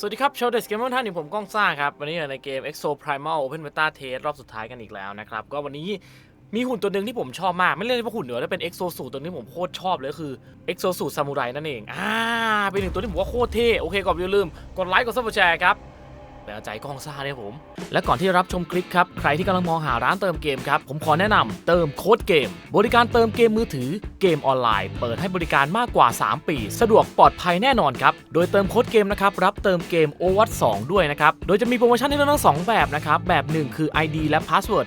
สวัสดีครับชาวเดสเกมเมอร์ท่านนี่ผมก้องซ่าครับ วันนี้อยู่ในเกม EXO Primal Open Beta Test รอบสุดท้ายกันอีกแล้วนะครับ ก็วันนี้มีหุ่นตัวหนึ่งที่ผมชอบมาก ไม่เรียกว่าหุ่นเหนือแต่เป็น EXO สูตรตัวนี้ผมโคตรชอบเลยคือ EXO สูตรซามูไรนั่นเองอ่าเป็นหนึ่งตัวที่ผมว่าโคตรเท่โอเคก่อนอย่าลืมกดไลค์กดซับสไครต์ครับ เป็นกำลังใจก้องซ่าเนี่ยผม และก่อนที่จะรับชมคลิปครับ ใครที่กำลังมองหาร้านเติมเกมครับ ผมขอแนะนำเติมโค้ดเกม บริการเติมเกมมือถือเกมออนไลน์ เปิดให้บริการมากกว่า 3 ปี สะดวกปลอดภัยแน่นอนครับ โดยเติมโค้ดเกมนะครับรับเติมเกม o w a t 2ด้วยนะครับ โดยจะมีโปรโมชั่นให้เลือกทั้งสองแบบนะครับแบบ 1 คือ ID และ Password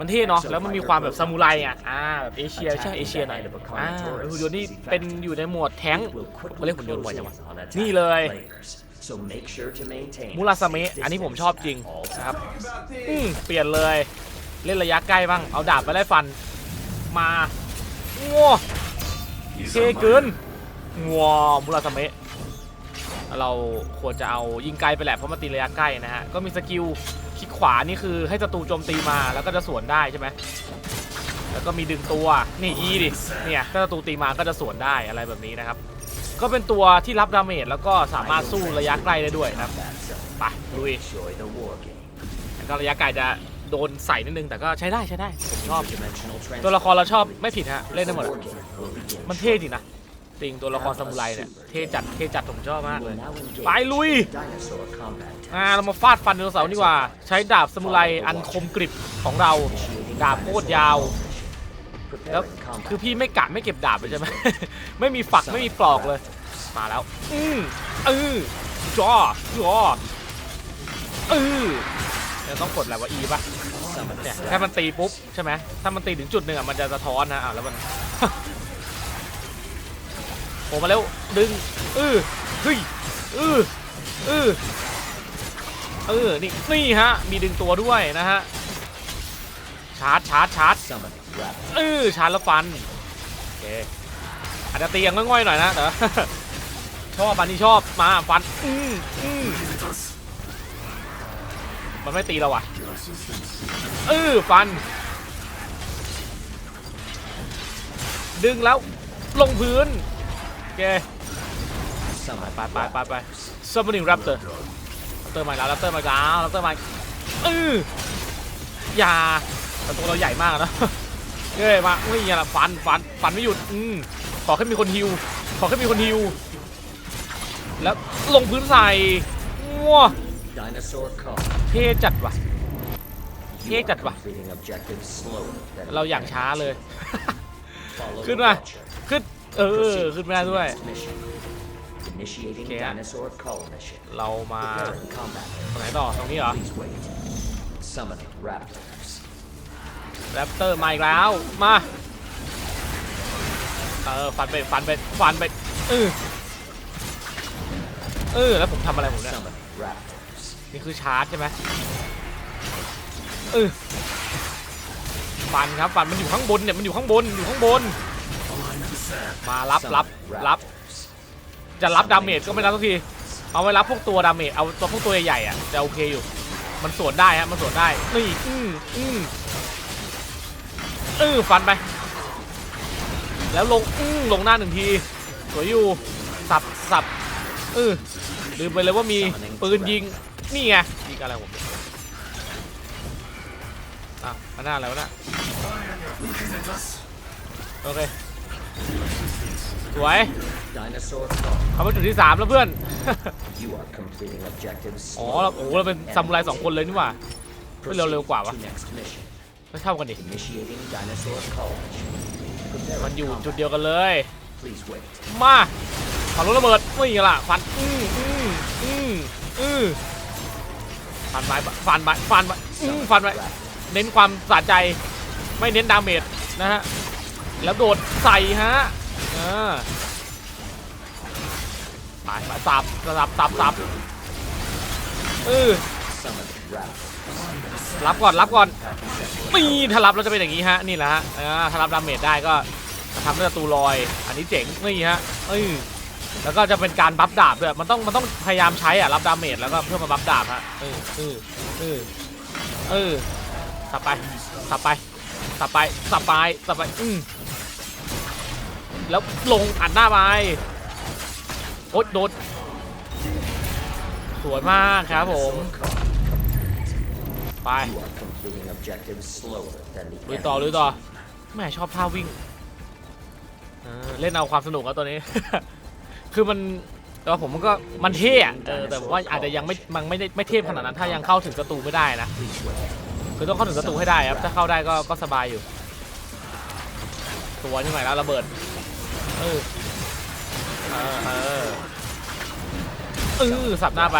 มันเท่เนาะแล้วมันมีความแบบซามูไรอะอ่าแบบเอเชียใช่เอเชียหน่อยอ่าหุ่นยนต์นี่เป็นอยู่ในหมวดแท้งเขาเรียกหุ่นยนต์บ่อยจังวะนี่เลยมูราสเมะอันนี้ผมชอบจริงนะครับอืมเปลี่ยนเลยเล่นระยะใกล้บ้างเอาดาบไปไล่ฟันมางัวเท่เกินงัวมูราสเมะเราควรจะเอายิงไกลไปแหละเพราะมันตีระยะใกล้นะฮะก็มีสกิลคลิก ขวานี่คือให้ศัตรูโจมตีมาแล้วก็จะสวนได้ใช่ไหมแล้วก็มีดึงตัวนี่อีดิเนี่ยถ้าศัตรูตีมาก็จะสวนได้อะไรแบบนี้นะครับ ก็เป็นตัวที่รับดาเมจแล้วก็สามารถสู้ระยะใกล้ได้ด้วยนะครับไปลุยแล้วก็ระยะไกลจะโดนใส่นิดนึงแต่ก็ใช้ได้ใช้ได้ผมชอบตัวละครเราชอบไม่ผิดฮะเล่นได้หมดมันเท่จริงนะ จริงตัวละครซามูไรเนี่ยเท่จัดเท่จัดผมชอบมากเลยไปลุยอ่าเรามาฟาดฟันไดโนเสาร์ดีกว่า ใช้ดาบซามูไรอันคมกริบของเราดาบโคตรยาวแล้วคือพี่ไม่กะไม่เก็บดาบเลยใช่ไหมไม่มีฝักไม่มีปลอกเลย มาแล้ว อือเออจอจอเออจะต้องกดอะไรวะ E ป่ะเนี่ยแค่มันตีปุ๊บใช่ไหมถ้ามันตีถึงจุดหนึ่งอะมันจะสะท้อนนะอะแล้วมัน โผล่มาแล้วดึงเออเฮ้ยเออเออเออนี่นี่ฮะ มีดึงตัวด้วยนะฮะ ชาร์จชาร์จชาร์จเออชาร์จแล้วฟันโอเคอาจจะตีอย่างง่อยๆหน่อยนะแต่ว่าชอบอันนี้ชอบมาฟันอืมอืมมันไม่ตีเราอะเออฟัน ดึงแล้วลงพื้นโอ เคไปไปไปไปซัมเบอนิงแรปเตอร์เตอร์มาแล้วแรปเตอร์มาแล้วแรปเตอร์มาเอออย่าแต่ตัวเราใหญ่มากนะเอ้ยมาอุ้ยอย่าละฟันฟันฟันไม่หยุดอืมขอแค่มีคนฮิวขอแค่มีคนฮิวแล้วลงพื้นใส่ว้าเท่จัดว่ะเท่จัดว่ะเราอย่างช้าเลย ขึ้นมา เออ ขึ้นไม่ได้ด้วย Okay. เรามาตรงไหนต่อ ตรงนี้เหรอแรปเตอร์มาอีกแล้ว มา เออ ฟันไป ฟันไป ฟันไป เออ เออ แล้วผมทำอะไรผมเนี่ยนี่คือชาร์จใช่ไหมเออฟันครับฟันมันอยู่ข้างบนเนี่ยมันอยู่ข้างบนอยู่ข้างบน มารับรับรับ จะรับดาเมจก็ไม่รับทุกที เอาไว้รับพวกตัวดาเมจเอาตัวพวกตัวใหญ่ๆอะจะโอเคอยู่ มันสวนได้ฮะมันสวนได้นี่อืมอืมเออฟันไป แล้วลงอือลงหน้าหนึ่งทีสวยอยู่สับสับเออลืมไปเลยว่ามีปืนยิงนี่ไงยิงอะไรผมอะมาหน้าแล้วะนะโอเค สวยเขามาจุดที่สามแล้วเพื่อน อ๋อเราโอ้โหเราเป็นซามูไรสองคนเลยนี่หว่าเฮ้ยเราเร็วกว่าวะไม่เท่ากันดิ มันอยู่จุดเดียวกันเลย มาฝันรถระเบิดไม่ไงล่ะฟันอืออืออืออือฟันไปฟันไปฟันไปอือฟันไปเน้นความสะใจ ไม่เน้นดาเมจนะฮะ แล้วโดดใส่ฮะอ่าไปไปสับสับสับสับเออรับก่อนรับก่อนนี่ถ้ารับเราจะเป็นอย่างนี้ฮะนี่แหละฮะถ้ารับดาเมจได้ก็ทำให้ศัตรูลอย อันนี้เจ๋งนี่ฮะเอ้ยแล้วก็จะเป็นการบัฟดาบด้วยมันต้องมันต้องพยายามใช้อะรับดาเมจแล้วก็เพื่อมาบัฟดาบฮะเออเออเออเออสับไปสับไปสับไปสับไปสับไปอืม แล้วลงอัดหน้าไปโอ๊ยโดนสวยมากครับผมไปลุยต่อลุยต่อแม่ชอบท่าวิ่งเเล่นเอาความสนุกแล้วตัวนี้ คือมันแต่ว่าผมมันก็มันเท่เออแต่ว่าอาจจะยังไม่มันไม่ได้ไม่เทพขนาดนั้นถ้ายังเข้าถึงศัตรูไม่ได้นะคือต้องเข้าถึงศัตรูให้ได้ครับถ้าเข้าได้ก็ก็สบายอยู่ ตัวนี่ใหม่แล้วระเบิด เออเออเออเออสับหน้าไป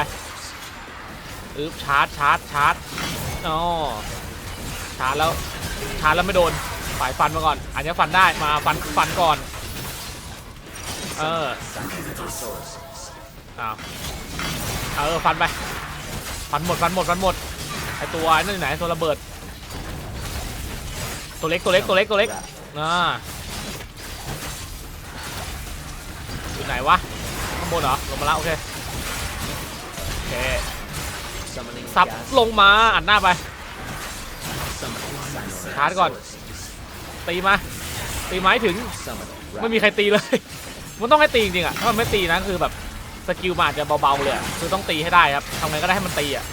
อึบชาร์จชาร์จชาร์จอ๋อชาร์จแล้วชาร์จแล้วไม่โดนฝ่ายฟันมาก่อนอันนี้ฟันได้มาฟันฟันก่อน เอออ้าวเออฟันไปฟันหมดฟันหมดฟันหมดไอตัวไอ้นั่นอยู่ไหนตัวระเบิด ตัวเล็กตัวเล็กตัวเล็กตัวเล็กอ่า อยู่ไหนวะ ข้างบนเหรอ ลงมาแล้วโอเค โอเค สับลงมาอัดหน้าไป ชาร์จก่อน ตีมา ตีไม้ถึง ไม่มีใครตีเลย มันต้องให้ตีจริงๆอะ ถ้ามันไม่ตีนะคือแบบสกิลมันอาจจะเบาๆเลยคือต้องตีให้ได้ครับทำไงก็ได้ให้มันตีอะ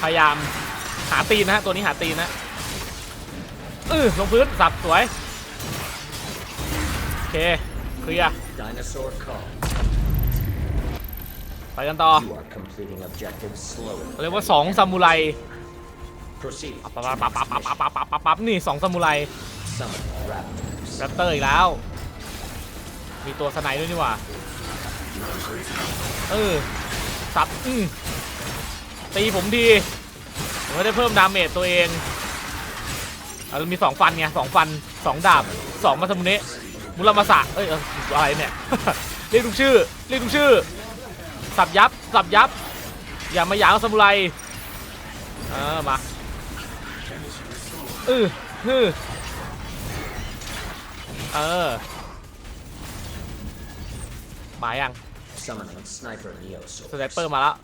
พยายามหาตีนนะฮะตัวนี้หาตีนนะเออลงพื้นสับสวย โอเค ลียร์ dinosaur call ไปกันต่อ You are completing objectives slower เรียกว่าสองซามูไร Proceed ปั๊บปั๊บปั๊บปั๊บปั๊บปั๊บปั๊บปั๊บนี่สองซามูไร Summoning raptors แรปเตอร์อีกแล้ว มีตัวสไนด์ด้วยนี่หว่า เออสับอืมตีผมดีผมก็ได้เพิ่มดาเมจตัวเองอะเรามีสองฟันไงสองฟันสองดาบสองมาสมุเนะ มุรามาสะเอ้ยเอออะไรเนี่ย เรียกทุกชื่อ เรียกทุกชื่อ สับยับ สับยับ อย่ามาหยางซามูไรเออมาเออฮือเออมายัง Summoning sniper ส neosaur ไนเปอร์มาแล้ว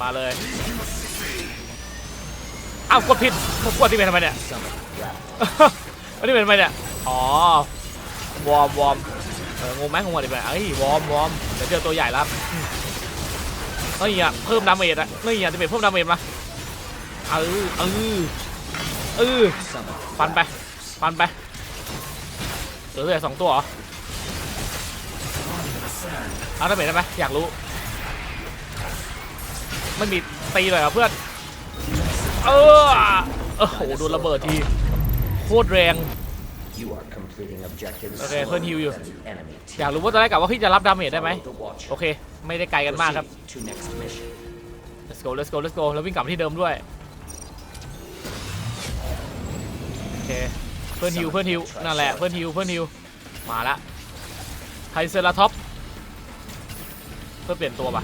มาเลยอ้าวกดผิดผมกดที่เป็นทำไมเนี่ย Summoning raptors อันนี้เป็นทำไมเนี่ย อ๋อ วอร์มวอร์มเอองงไหมงงอะไรไปเอ้ยวอร์มวอร์มเดี๋ยวเจอตัวใหญ่แล้วอืมนี่อะเพิ่มดาเมจอะนี่อะจะเป็นเพิ่มดาเมจมาเออเออเออฟันไปฟันไปเหลือแต่สองตัวเหรอเอาดาเมจได้ไหมอยากรู้ไม่มีตีเลยเหรอเพื่อนเออโอ้โหโดนระเบิดทีโคตรแรง You are completing objectives โอเคเพื่อนฮิวอยู่ slower than the enemy อยากรู้ว่าตอนแรกกะว่าพี่จะรับดาเมจได้ไหม Follow the watcher. โอเค ไม่ได้ไกลกันมากครับ Proceed to next mission let's go let's go let's go แล้ววิ่งกลับมาที่เดิมด้วย โอเค เพื่อนฮิวเพื่อนฮิวนั่นแหละ เพื่อนฮิวเพื่อนฮิวมาละไทเซราท็อปเพื่อเปลี่ยนตัวป่ะ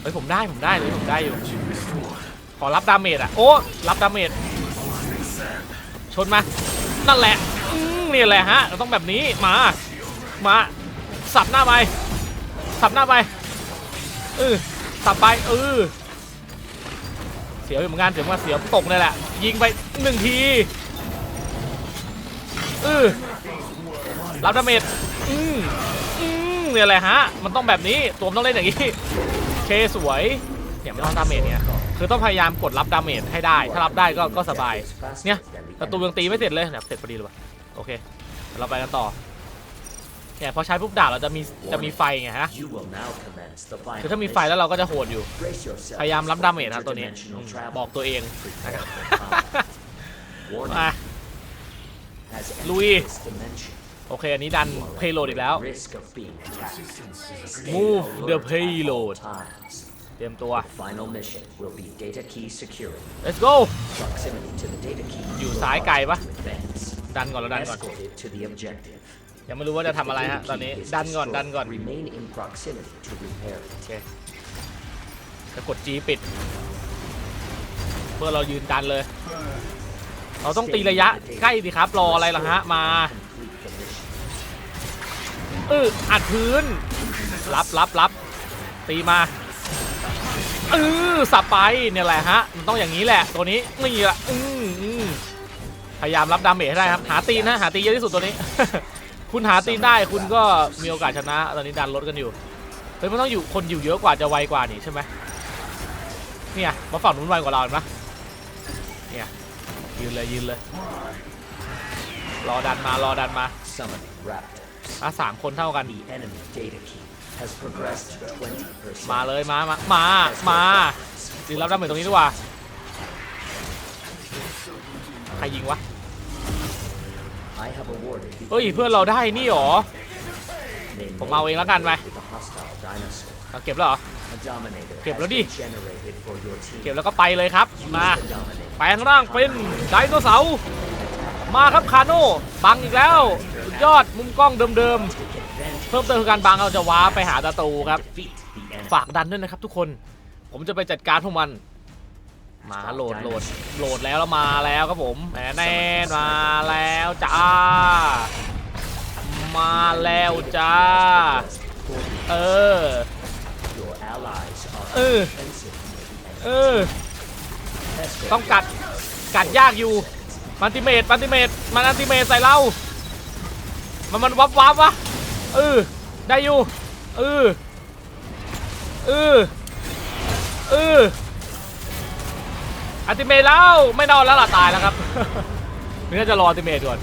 เฮ้ยผมได้ผมได้เลยผมได้อยู่ ขอรับดาเมจอะ โอ้ รับดาเมจชนมา นั่นแหละอืม นี่แหละฮะเราต้องแบบนี้มามาสับหน้าไปสับหน้าไปเออสับไปเออเสียวอยู่เหมือนกันเสียวมือนกันเสียวตกเลยแหละ ยิงไปหนึ่งทีเออรับดาเมจอืมอืมเนี่ยแหละฮะ มันต้องแบบนี้ตัวมันต้องเล่นอย่างนี้เคสวยเนี่ยไม่ต้องดาเมจเนี่ยคือต้องพยายามกดรับดาเมจให้ได้ ถ้ารับได้ก็ก็สบาย เนี่ยประตูยังตีไม่เสร็จเลยเนี่ยเสร็จพอดีเลยว่ะ โอเค เราไปกันต่อเนี่ยพอใช้ปุ๊บดาบเราจะมีจะมีไฟไงฮะ You will now commence the final คือถ้ามีไฟแล้วเราก็จะโหดอยู่ Brace yourself พยายามรับดาเมจนะตัวนี้ interdimensional อืม travel. บอกตัวเอง Prepare for combat. Warning, มา has entered ลุย this dimension. โอเค อันนี้ดัน You are เพโลดอีกแล้ว at risk of being attacked. Stay Move the alert at all payload. times. เตรียมตัว The final mission will be data key security. let's go Proximity to the data key อยู่ will ซ้าย allow ไกล you ปะ to advance. ดันก่อนแล้วดันก่อน Escorted to the objective. ยังไม่รู้ว่าจะทำอะไรฮะ If the ตอน data นี้ key is ดันก่อน ดัน destroyed, ก่อน Remain in proximity to repair it. โอเคจะกด G ปิด เพื่อเรายืนดันเลย เราต้องตีระยะใกล้ดิครับ รออะไรล่ะฮะ มา Complete the mission. เอออัดพื้น รับรับรับตีมาเออสับไปเนี่ยแหละฮะ มันต้องอย่างนี้แหละ ตัวนี้นี่แหละอืมอืม พยายามรับดาเมจให้ได้ครับ หาตีนนะหาตีนเยอะที่สุดตัวนี้ คุณหาตีนได้คุณก็มีโอกาสชนะ ตอนนี้ดันลดกันอยู่เฮ้ยมันต้องอยู่คนอยู่เยอะกว่าจะไวกว่านี่ใช่ไหมเนี่ยมาฝั่งนู้นไวกว่าเราเห็นปะเนี่ยยืนเลยยืนเลย รอดันมารอดันมา Summoning Raptors. อะสามคนเท่ากัน The enemy data key has progressed 20%. มาเลยมามามามาดีรับดาเมจตรงนี้ดีกว่า ใครยิงวะ I have awarded the เฮ้ยเพื่อนเราได้นี่หรอ They ผมเอาเองแล้วกันไป with the hostile dinosaur. เอาเก็บแล้วเหรอ A dominator Kịp has nó đi. been generated for your team. เก็บแล้วก็ไปเลยครับ มา Use the dominator. แปลงร่างเป็นไดโนเสาร์ มาครับคาโน่ บังอีกแล้วสุดยอดมุมกล้องเดิม Take advantage. ๆเพิ่มเติมคือการบังเราจะว้าร์ปไปหาตาตูครับ Defeat the enemy. ฝากดันด้วยนะครับทุกคน ผมจะไปจัดการพวกมัน มาโหลดโหลดโหลดแล้วแล้วมาแล้วครับผมแหมแน่นมาแล้วจ้า มาแล้วจ้า เออ Your allies are เออ offensive. เออ ต้องกัด กัดยากอยู่ มันติเมตมันติเมตมันอันติเมตใส่เรา มันมันวับวับวะ เออ ได้อยู่ เออ เออ เออ อัติเมตแล้วไม่นอนแล้วล่ะตายแล้วครับนี่น่าจะรออัติเมตก่อน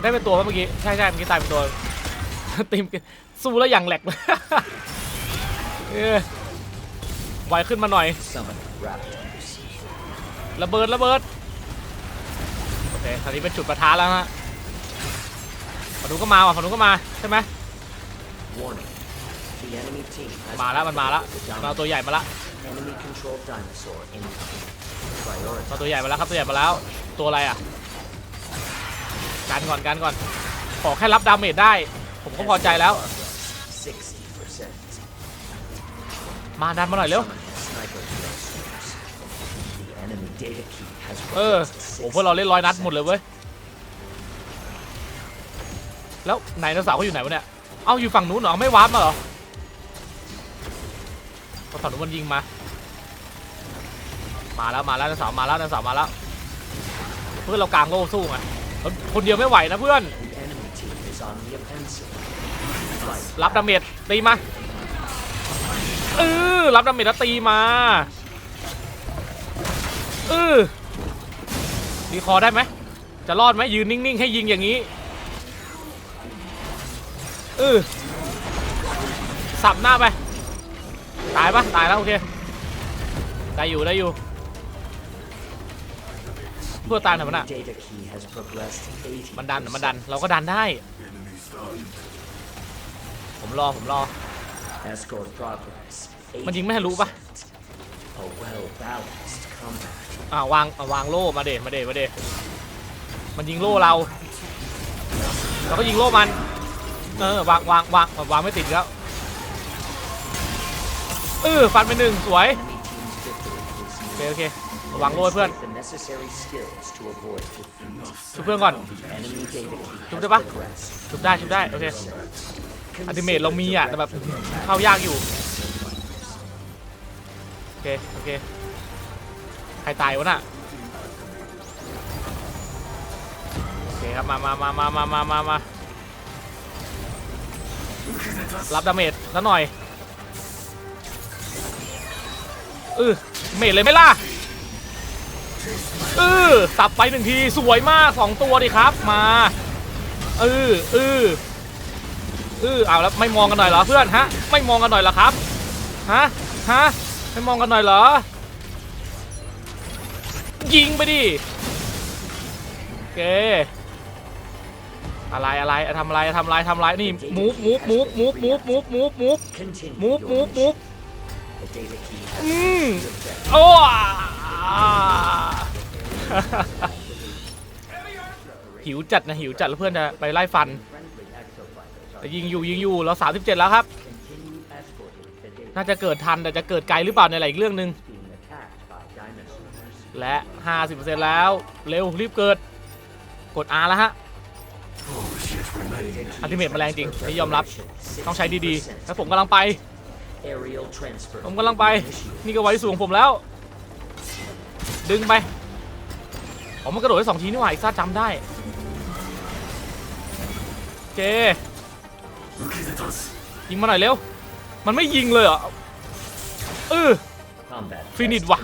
ได้เป็นตัวเมื่อกี้ใช่ใช่เมื่อกี้ตายเป็นตัวตีมสู้แล้วอย่างแหลกไวขึ้นมาหน่อยระเบิดระเบิดโอเคตอนนี้เป็นจุดประทะแล้วฮะฝั่งนู้นก็มาว่ะฝั่งนู้นก็มาใช่ไหม มาแล้วมันมาแล้ว the มันเอาตัวใหญ่มาแล้ว Enemy controlled dinosaur incoming. เอาตัวใหญ่มาแล้วครับตัวใหญ่มาแล้วตัวอะไรอะกันก่อนกันก่อนขอแค่รับดาเมจได้ ผมก็พอใจแล้ว มาดันมาหน่อยเร็วเออโอ้พวกเราเล่นร้อยนัดหมดเลยเว้ยแล้วไหนนเสาเขาอยู่ไหนวะเนี่ย เอาอยู่ฝั่งนู้นเหรอ ไม่วาร์ปมาเหรอ เราะฝั่งนู้นมันยิงมา มาแล้วมาแล้วไดโนสาร์มาแล้วไดโนสาร์มาแล้ว เพื่อนเรากลางโล่สู้ไงคนเดียวไม่ไหวนะเพื่อน รับดาเมจตีมาเออรับดาเมจแล้วตีมาเออดีคอได้ไหมจะรอดไหมยืนนิ่งๆให้ยิงอย่างนี้เออสับหน้าไป ตายปะตายแล้วโอเค ได้อยู่ได้อยู่พื่อตายหน่อยมันอะมันดันมันดัน เราก็ดันได้ ผมรอผมรอ มันยิงไม่ทะลุปะอ่าวางอ่าวางโล่มาเดมาเดมาเดมันยิงโล่เราเราก็ยิงโล่มัน เออวางวางวางวางไม่ติดแล้ว เออฟันไปหนึ่งสวยโอเคโอเคหวังโล่เพื่อนชุบเพื่อนก่อนชุบได้ปะชุบได้ชุบได้โอเคอัติเมตเรามีอะแต่แบบเข้ายากอยู่โอเคโอเคใครตายวะน่ะโอเคครับมามามามามามามารับดาเมจแล้วหน่อย เออเมจเลยไหมล่ะเออสับไปหนึ่งทีสวยมากสองตัวดิครับมาเออเออเออเอาแล้วไม่มองกันหน่อยเหรอเพื่อนฮะไม่มองกันหน่อยเหรอครับฮะฮะไม่มองกันหน่อยเหรอ ยิงไปดิโอเคอะไรอะไรอะทำอะไรทำอะไรทำอะไรนี่มูฟมูฟมูฟมูฟมูฟมูฟมูฟมูฟมูฟมูฟมูฟ อืมโอ้หิวจัดนะหิวจัดแล้วเพื่อนจะไปไล่ฟันแต่ยิงอยู่ยิงอยู่เรา37แล้วครับ continue escorting the data น่าจะเกิดทันแต่จะเกิดไกลหรือเปล่าในยแหละอีกเรื่องหนึ่ง being attacked by dinosaurs. และ50%แล้ว เร็วรีบเกิด กด R แล้วฮะอัลติเมทมาแรงจริงนี่ยอมรับ ต้องใช้ดีๆแล้วผมกำลังไป ผมกำลังไป นี่ก็ไว้สูงผมแล้ว ดึงไปอ๋อมันกระโดดได้สองทีนี่หว่าอีกซ่าจำได้เจยิงมาหน่อยเร็ว มันไม่ยิงเลยเหรอเออ Finish ว่ะว่ะ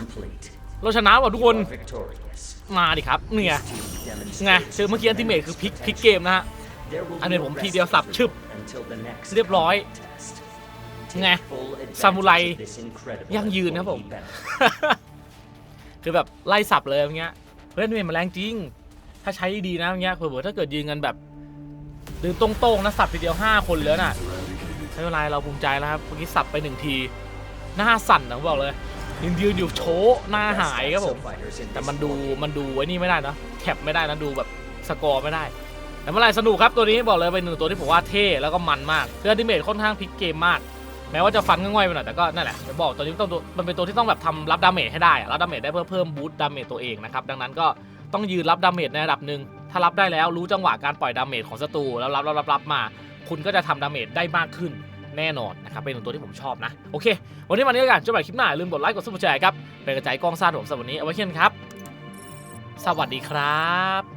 เราชนะว่ะทุกคนคนมาดิครับเนี่ยไงไงเจเจออเมื่เมื่ออกี้กี้อัอันนติติเมเมททคืคืออพพลิลิกกพพลิลิกกเกเกมมนะนะฮะฮะ อัอันนนี้นี้ผผมมทีทีเดีเดียยววสัสับบชึชึบบ ไงซามูไรยั่งยืนครับผม คือแบบไล่สับเลยอย่างเงี้ยเพื่อนเมทมันแรงจริง ถ้าใช้ดีนะอย่างเงี้ยเผื่อถ้าเกิดยืนกันแบบดึงตรงๆนะสับทีเดียว 5 คนเลยน่ะไม่เป็นไรเราภูมิใจแล้วครับเมื่อกี้สับไปหนึ่งที หน้าสั่นนะผมบอกเลยยืนยืนอยู่โชว์หน้าหายครับผม แต่มันดูมันดูไว้นี่ไม่ได้นะแคปไม่ได้นะดูแบบสกอร์ไม่ได้แต่เมื่อไรสนุกครับตัวนี้บอกเลยเป็นหนึ่งตัวที่ผมว่าเท่แล้วก็มันมากคืออัลติเมทค่อนข้างพลิกเกมมาก แม้ว่าจะฟันง่อยไปหน่อยแต่ก็นั่นแหละจะบอกตัวนี้ต้องมันเป็นตัวที่ต้องแบบทำรับดาเมจให้ได้อะรับดาเมจได้เพื่อเพิ่มบูสต์ดาเมจตัวเองนะครับดังนั้นก็ต้องยืนรับดาเมจในระดับหนึ่งถ้ารับได้แล้วรู้จังหวะการปล่อยดาเมจของศัตรูแล้วรับรับรับรับมา คุณก็จะทำดาเมจได้มากขึ้นแน่นอนนะครับเป็นหนึ่งตัวที่ผมชอบนะ โอเค วันนี้มานี้กันจนกว่คลิปหน้าลืมกดไลค์กดซับสไครต์ครับเป็นกระจายกล้องซ่าผมสำหรับวันนี้เอาไว้เช่นครับ สวัสดีครับ